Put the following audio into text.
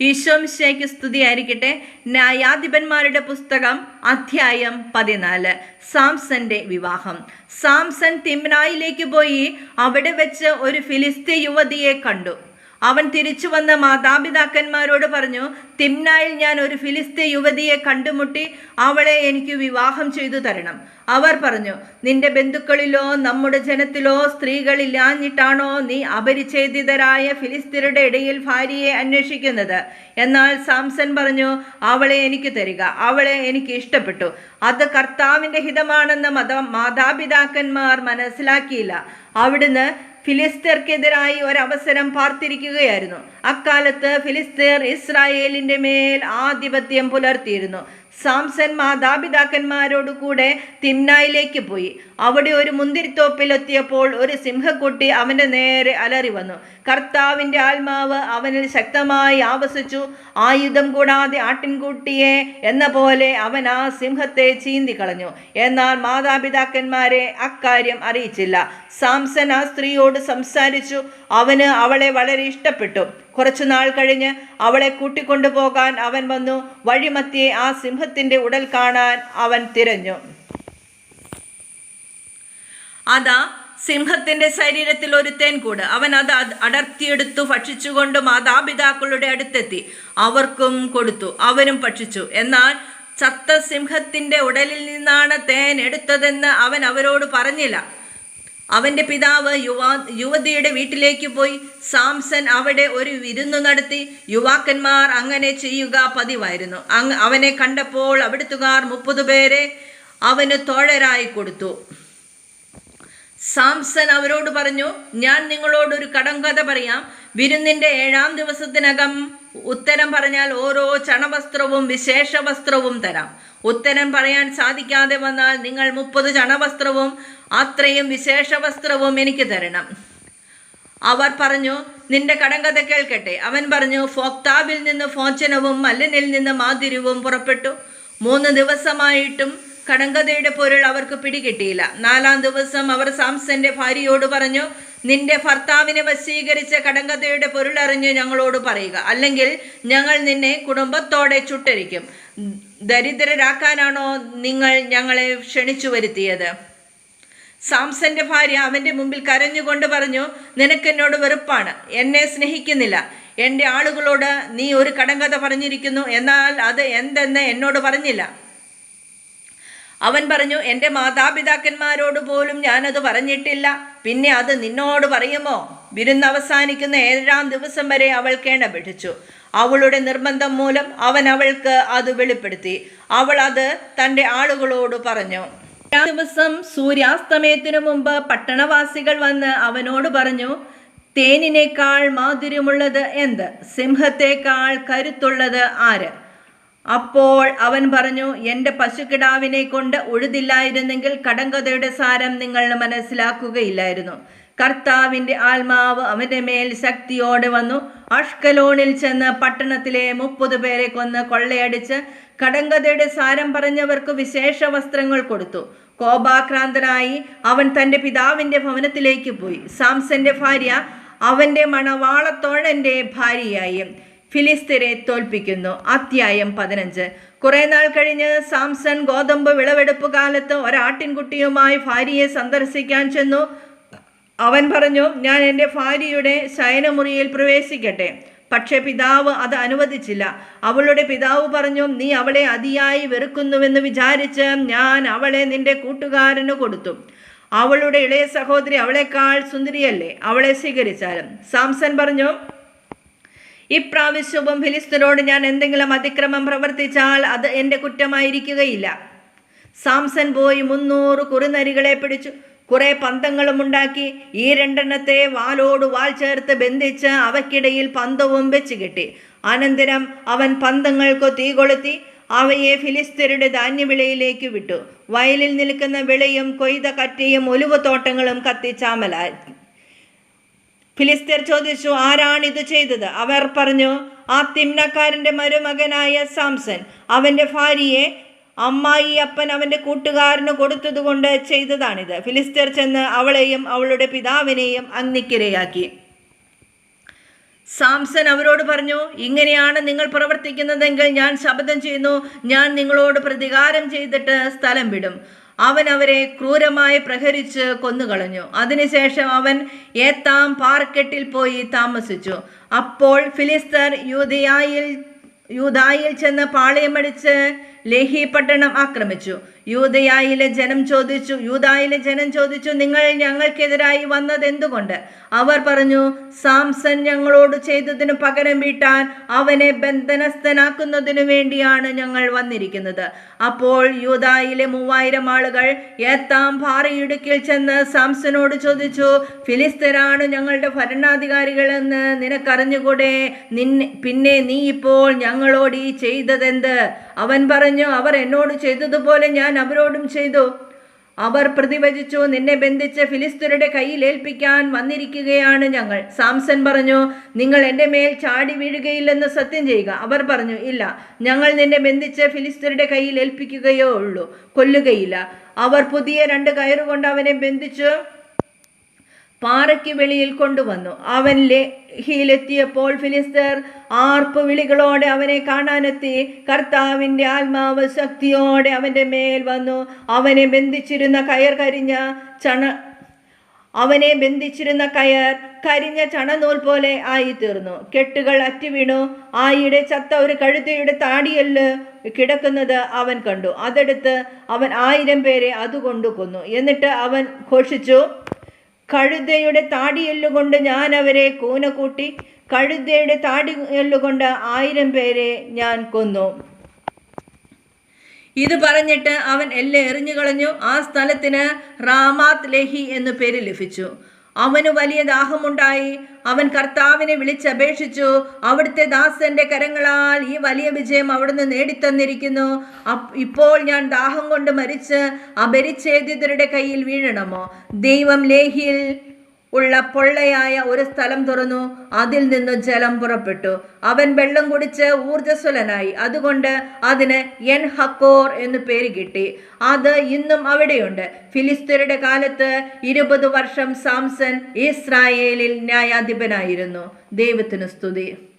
ഈശോമിശയ്ക്ക് സ്തുതിയായിരിക്കട്ടെ. ന്യായാധിപന്മാരുടെ പുസ്തകം അധ്യായം പതിനാല്. സാംസന്റെ വിവാഹം. സാംസൺ തിമ്നായിലേക്ക് പോയി അവിടെ വെച്ച് ഒരു ഫിലിസ്തീ യുവതിയെ കണ്ടു. അവൻ തിരിച്ചു വന്ന മാതാപിതാക്കന്മാരോട് പറഞ്ഞു തിമ്നായിൽ ഞാൻ ഒരു ഫിലിസ്തീ യുവതിയെ കണ്ടുമുട്ടി അവളെ എനിക്ക് വിവാഹം ചെയ്തു തരണം. അവർ പറഞ്ഞു നിന്റെ ബന്ധുക്കളിലോ നമ്മുടെ ജനത്തിലോ സ്ത്രീകളില്ലാഞ്ഞിട്ടാണോ നീ അപരിച്ഛേദിതരായ ഫിലിസ്തീരുടെ ഇടയിൽ ഭാര്യയെ അന്വേഷിക്കുന്നത്? എന്നാൽ സാംസൺ പറഞ്ഞു അവളെ എനിക്ക് തരിക അവളെ എനിക്ക് ഇഷ്ടപ്പെട്ടു. അത് കർത്താവിന്റെ ഹിതമാണെന്ന് മത മാതാപിതാക്കന്മാർ മനസ്സിലാക്കിയില്ല. അവിടുന്ന് ഫിലിസ്തീർക്കെതിരായി ഒരവസരം പാർത്തിരിക്കുകയായിരുന്നു. അക്കാലത്ത് ഫിലിസ്തീർ ഇസ്രായേലിന്റെ മേൽ ആധിപത്യം പുലർത്തിയിരുന്നു. സാംസൺ മാതാപിതാക്കന്മാരോട് കൂടെ തിന്നായിലേക്ക് പോയി. അവിടെ ഒരു മുന്തിരിത്തോപ്പിലെത്തിയപ്പോൾ ഒരു സിംഹക്കുട്ടി അവന്റെ നേരെ അലറി വന്നു. കർത്താവിന്റെ ആത്മാവ് അവനിൽ ശക്തമായി ആവസിച്ചു. ആയുധം കൂടാതെ ആട്ടിൻകുട്ടിയെ എന്ന പോലെ അവൻ ആ സിംഹത്തെ ചീന്തി കളഞ്ഞു. എന്നാൽ മാതാപിതാക്കന്മാരെ അക്കാര്യം അറിയിച്ചില്ല. സാംസൻ ആ സ്ത്രീയോട് സംസാരിച്ചു. അവന് അവളെ വളരെ ഇഷ്ടപ്പെട്ടു. കുറച്ചു നാൾ കഴിഞ്ഞ് അവളെ കൂട്ടിക്കൊണ്ടുപോകാൻ അവൻ വന്നു. വഴിമത്തിയെ ആ സിംഹത്തിന്റെ ഉടൽ കാണാൻ അവൻ തിരഞ്ഞു. അതാ സിംഹത്തിന്റെ ശരീരത്തിൽ ഒരു തേൻകൂട്. അവൻ അത് അത് അടർത്തിയെടുത്തു ഭക്ഷിച്ചുകൊണ്ട് മാതാപിതാക്കളുടെ അടുത്തെത്തി. അവർക്കും കൊടുത്തു അവരും ഭക്ഷിച്ചു. എന്നാൽ ചത്ത സിംഹത്തിന്റെ ഉടലിൽ നിന്നാണ് തേൻ എടുത്തതെന്ന് അവൻ അവരോട് പറഞ്ഞില്ല. അവന്റെ പിതാവ് യുവാ യുവതിയുടെ വീട്ടിലേക്ക് പോയി. സാംസൺ അവിടെ ഒരു വിരുന്നു നടത്തി. യുവാക്കന്മാർ അങ്ങനെ ചെയ്യുക പതിവായിരുന്നു. അങ് അവനെ കണ്ടപ്പോൾ അവിടുത്തുകാർ മുപ്പത് പേരെ അവന് തോഴരായി കൊടുത്തു. സാംസൺ അവരോട് പറഞ്ഞു ഞാൻ നിങ്ങളോട് ഒരു കടങ്കഥ പറയാം. വിരുന്നിന്റെ ഏഴാം ദിവസത്തിനകം ഉത്തരം പറഞ്ഞാൽ ഓരോ ചണവസ്ത്രവും വിശേഷ വസ്ത്രവും തരാം. ഉത്തരം പറയാൻ സാധിക്കാതെ വന്നാൽ നിങ്ങൾ മുപ്പത് ചണവസ്ത്രവും അത്രയും വിശേഷ വസ്ത്രവും എനിക്ക് തരണം. അവർ പറഞ്ഞു നിന്റെ കടങ്കഥ കേൾക്കട്ടെ. അവൻ പറഞ്ഞു ഫോക്താബിൽ നിന്ന് ഫോച്ചനവും മല്ലനിൽ നിന്ന് മാതിരിവും പുറപ്പെട്ടു. മൂന്ന് ദിവസമായിട്ടും കടങ്കഥയുടെ പൊരുൾ അവർക്ക് പിടികിട്ടിയില്ല. നാലാം ദിവസം അവർ സാംസന്റെ ഭാര്യയോട് പറഞ്ഞു നിന്റെ ഭർത്താവിനെ വശീകരിച്ച കടങ്കഥയുടെ പൊരുളറിഞ്ഞ് ഞങ്ങളോട് പറയുക. അല്ലെങ്കിൽ ഞങ്ങൾ നിന്നെ കുടുംബത്തോടെ ചുട്ടരിക്കും. ദരിദ്രരാക്കാനാണോ നിങ്ങൾ ഞങ്ങളെ ക്ഷണിച്ചു വരുത്തിയത്? സാംസന്റെ ഭാര്യ അവന്റെ മുമ്പിൽ കരഞ്ഞുകൊണ്ട് പറഞ്ഞു നിനക്കെന്നോട് വെറുപ്പാണ്. എന്നെ സ്നേഹിക്കുന്നില്ല. എന്റെ ആളുകളോട് നീ ഒരു കടങ്കഥ പറഞ്ഞിരിക്കുന്നു എന്നാൽ അത് എന്തെന്ന് എന്നോട് പറഞ്ഞില്ല. അവൻ പറഞ്ഞു എന്റെ മാതാപിതാക്കന്മാരോട് പോലും ഞാനത് പറഞ്ഞിട്ടില്ല. പിന്നെ അത് നിന്നോട് പറയുമോ? വിരുന്ന് അവസാനിക്കുന്ന ഏഴാം ദിവസം വരെ അവൾ കേണപേക്ഷിച്ചു അവളുടെ നിർബന്ധം മൂലം അവൻ അവൾക്ക് അത് വെളിപ്പെടുത്തി. അവൾ അത് തന്റെ ആളുകളോട് പറഞ്ഞു. ദിവസം സൂര്യാസ്തമയത്തിനു മുമ്പ് പട്ടണവാസികൾ വന്ന് അവനോട് പറഞ്ഞു തേനിനേക്കാൾ മാധുര്യമുള്ളത് എന്ത്? സിംഹത്തേക്കാൾ കരുത്തുള്ളത് ആര്? അപ്പോൾ അവൻ പറഞ്ഞു എന്റെ പശുക്കിടാവിനെ കൊണ്ട് ഉഴുതില്ലായിരുന്നെങ്കിൽ കടങ്കഥയുടെ സാരം നിങ്ങൾ മനസ്സിലാക്കുകയില്ലായിരുന്നു. കർത്താവിന്റെ ആത്മാവ് അവന്റെ മേൽ ശക്തിയോടെ വന്നു. അഷ്കലോണിൽ ചെന്ന് പട്ടണത്തിലെ മുപ്പത് പേരെ കൊന്ന് കൊള്ളയടിച്ച് കടങ്കഥയുടെ സാരം പറഞ്ഞവർക്ക് വിശേഷ വസ്ത്രങ്ങൾ കൊടുത്തു. കോപാക്രാന്തനായി അവൻ തന്റെ പിതാവിന്റെ ഭവനത്തിലേക്ക് പോയി. സാംസന്റെ ഭാര്യ അവന്റെ മണവാളത്തോഴന്റെ ഭാര്യയായി ഫിലിസ്തീനെ തോൽപ്പിക്കുന്നു. അധ്യായം പതിനഞ്ച്. കുറേ നാൾ കഴിഞ്ഞ് സാംസൺ ഗോതമ്പ് വിളവെടുപ്പ് കാലത്ത് ഒരാട്ടിൻകുട്ടിയുമായി ഭാര്യയെ സന്ദർശിക്കാൻ ചെന്നു. അവൻ പറഞ്ഞു ഞാൻ എന്റെ ഭാര്യയുടെ ശയനമുറിയിൽ പ്രവേശിക്കട്ടെ. പക്ഷേ പിതാവ് അത് അനുവദിച്ചില്ല. അവളുടെ പിതാവ് പറഞ്ഞു നീ അവളെ അതിയായി വെറുക്കുന്നുവെന്ന് വിചാരിച്ച് ഞാൻ അവളെ നിന്റെ കൂട്ടുകാരന് കൊടുത്തു. അവളുടെ ഇളയ സഹോദരി അവളെക്കാൾ സുന്ദരിയല്ലേ? അവളെ സ്വീകരിച്ചാലും. സാംസൺ പറഞ്ഞു ഇപ്രാവശ്യവും ഫിലിസ്തീനോട് ഞാൻ എന്തെങ്കിലും അതിക്രമം പ്രവർത്തിച്ചാൽ അത് എന്റെ കുറ്റമായിരിക്കുകയില്ല. സാംസൺ പോയി മുന്നൂറ് കുറുനരികളെ പിടിച്ചു. കുറെ പന്തങ്ങളും ഉണ്ടാക്കി ഈ രണ്ടെണ്ണത്തെ വാലോട് വാൽ ചേർത്ത് ബന്ധിച്ച് അവക്കിടയിൽ പന്തവും വെച്ച് കെട്ടി. അനന്തരം അവൻ പന്തങ്ങൾക്ക് തീ കൊളുത്തി അവയെ ഫിലിസ്തീനയുടെ ധാന്യവിളയിലേക്ക് വിട്ടു. വയലിൽ നിൽക്കുന്ന വിളയും കൊയ്ത കറ്റയും ഒലുവത്തോട്ടങ്ങളും കത്തിച്ചാമലായി. ഫിലിസ്തീർ ചോദിച്ചു ആരാണ് ഇത് ചെയ്തത്? അവർ പറഞ്ഞു ആ തിമ്നക്കാരന്റെ മരുമകനായ സാംസൺ. അവന്റെ ഭാര്യയെ അമ്മായി അപ്പൻ അവന്റെ കൂട്ടുകാരന് കൊടുത്തതുകൊണ്ട് ചെയ്തതാണിത്. ഫിലിസ്തീർ ചെന്ന് അവളെയും അവളുടെ പിതാവിനെയും അഗ്നിക്കിരയാക്കി സാംസൺ അവരോട് പറഞ്ഞു ഇങ്ങനെയാണ് നിങ്ങൾ പ്രവർത്തിക്കുന്നതെങ്കിൽ ഞാൻ ശബ്ദം ചെയ്യുന്നു. ഞാൻ നിങ്ങളോട് പ്രതികാരം ചെയ്തിട്ട് സ്ഥലം വിടും. അവൻ അവരെ ക്രൂരമായി പ്രഹരിച്ച് കൊന്നുകളഞ്ഞു. അതിനുശേഷം അവൻ ഏത്താം പാർക്കെട്ടിൽ പോയി താമസിച്ചു. അപ്പോൾ ഫിലിസ്തർ യൂതയായിൽ യൂതായിൽ ചെന്ന് പാളയമടിച്ച് ലേഹി പട്ടണം ആക്രമിച്ചു. യൂതയായിലെ ജനം ചോദിച്ചു യൂതായിലെ ജനം ചോദിച്ചു നിങ്ങൾ ഞങ്ങൾക്കെതിരായി വന്നത് എന്തുകൊണ്ട്? അവർ പറഞ്ഞു സാംസൺ ഞങ്ങളോട് ചെയ്തതിനു പകരം വീട്ടാൻ അവനെ ബന്ധനസ്ഥനാക്കുന്നതിനു വേണ്ടിയാണ് ഞങ്ങൾ വന്നിരിക്കുന്നത്. അപ്പോൾ യൂതായിലെ മൂവായിരം ആളുകൾ ഏത്താം പാറയിടുക്കിൽ ചെന്ന് സാംസനോട് ചോദിച്ചു ഫിലിസ്തരാണ് ഞങ്ങളുടെ ഭരണാധികാരികളെന്ന് നിനക്കറിഞ്ഞുകൂടെ? നിന്നെ പിന്നെ നീ ഇപ്പോൾ ഞങ്ങളോട് ഈ ചെയ്തതെന്ത്? അവൻ പറഞ്ഞു അവർ എന്നോട് ചെയ്തതുപോലെ ഞാൻ അവരോടും ചെയ്തു. അവർ പ്രതിവചിച്ചു നിന്നെ ബന്ധിച്ച് ഫിലിസ്തീനയുടെ കയ്യിൽ ഏൽപ്പിക്കാൻ വന്നിരിക്കുകയാണ് ഞങ്ങൾ. സാംസൺ പറഞ്ഞു നിങ്ങൾ എന്റെ മേൽ ചാടി വീഴുകയില്ലെന്ന് സത്യം ചെയ്യുക. അവർ പറഞ്ഞു ഇല്ല ഞങ്ങൾ നിന്നെ ബന്ധിച്ച് ഫിലിസ്തീനയുടെ കയ്യിൽ ഏൽപ്പിക്കുകയോ ഉള്ളൂ കൊല്ലുകയില്ല. അവർ പുതിയ രണ്ട് കയറുകൊണ്ട് അവനെ ബന്ധിച്ചു. പാറയ്ക്ക് വെളിയിൽ കൊണ്ടുവന്നു. അവൻ ലേഹിയിലെത്തിയപ്പോൾ ഫിലിസ്തർ ആർപ്പ് വിളികളോടെ അവനെ കാണാനെത്തി. കർത്താവിന്റെ ആത്മാവ് ശക്തിയോടെ അവന്റെ മേൽ വന്നു. അവനെ ബന്ധിച്ചിരുന്ന കയർ കരിഞ്ഞ ചണ അവനെ ബന്ധിച്ചിരുന്ന കയർ കരിഞ്ഞ ചണനൂൽ പോലെ ആയിത്തീർന്നു. കെട്ടുകൾ അറ്റുവീണു. ആയിടെ ചത്ത ഒരു കഴുതയുടെ താടിയൽ കിടക്കുന്നത് അവൻ കണ്ടു. അതെടുത്ത് അവൻ ആയിരം പേരെ അതുകൊണ്ട് കൊന്നു. എന്നിട്ട് അവൻ ഘോഷിച്ചു കഴുതയുടെ താടിയെല്ലുകൊണ്ട് ഞാൻ അവരെ കൂന കൂട്ടി കഴുതയുടെ താടിയെല്ലുകൊണ്ട് ആയിരം പേരെ ഞാൻ കൊന്നു. ഇത് പറഞ്ഞിട്ട് അവൻ എല്ലാം എറിഞ്ഞു കളഞ്ഞു ആ സ്ഥലത്തിന് റാമാത് ലഹി എന്നു പേര് ലഭിച്ചു. അവന് വലിയ ദാഹമുണ്ടായി. അവൻ കർത്താവിനെ വിളിച്ചപേക്ഷിച്ചു. അവിടുത്തെ ദാസന്റെ കരങ്ങളാൽ ഈ വലിയ വിജയം അവിടുന്ന് നേടിത്തന്നിരിക്കുന്നു. ഇപ്പോൾ ഞാൻ ദാഹം കൊണ്ട് മരിച്ച് അപരിച്ഛേദിതരുടെ കയ്യിൽ വീഴണമോ? ദൈവം ലേഹിയിൽ ഉള്ള പൊള്ളയായ ഒരു സ്ഥലം തുറന്നു. അതിൽ നിന്ന് ജലം പുറപ്പെട്ടു. അവൻ വെള്ളം കുടിച്ച് ഊർജസ്വലനായി അതുകൊണ്ട് അതിന് എൻ ഹക്കോർ എന്ന് പേര് കിട്ടി. അത് ഇന്നും അവിടെയുണ്ട്. ഫിലിസ്തീനയുടെ കാലത്ത് ഇരുപത് വർഷം സാംസൺ ഇസ്രായേലിൽ ന്യായാധിപനായിരുന്നു. ദൈവത്തിന് സ്തുതി.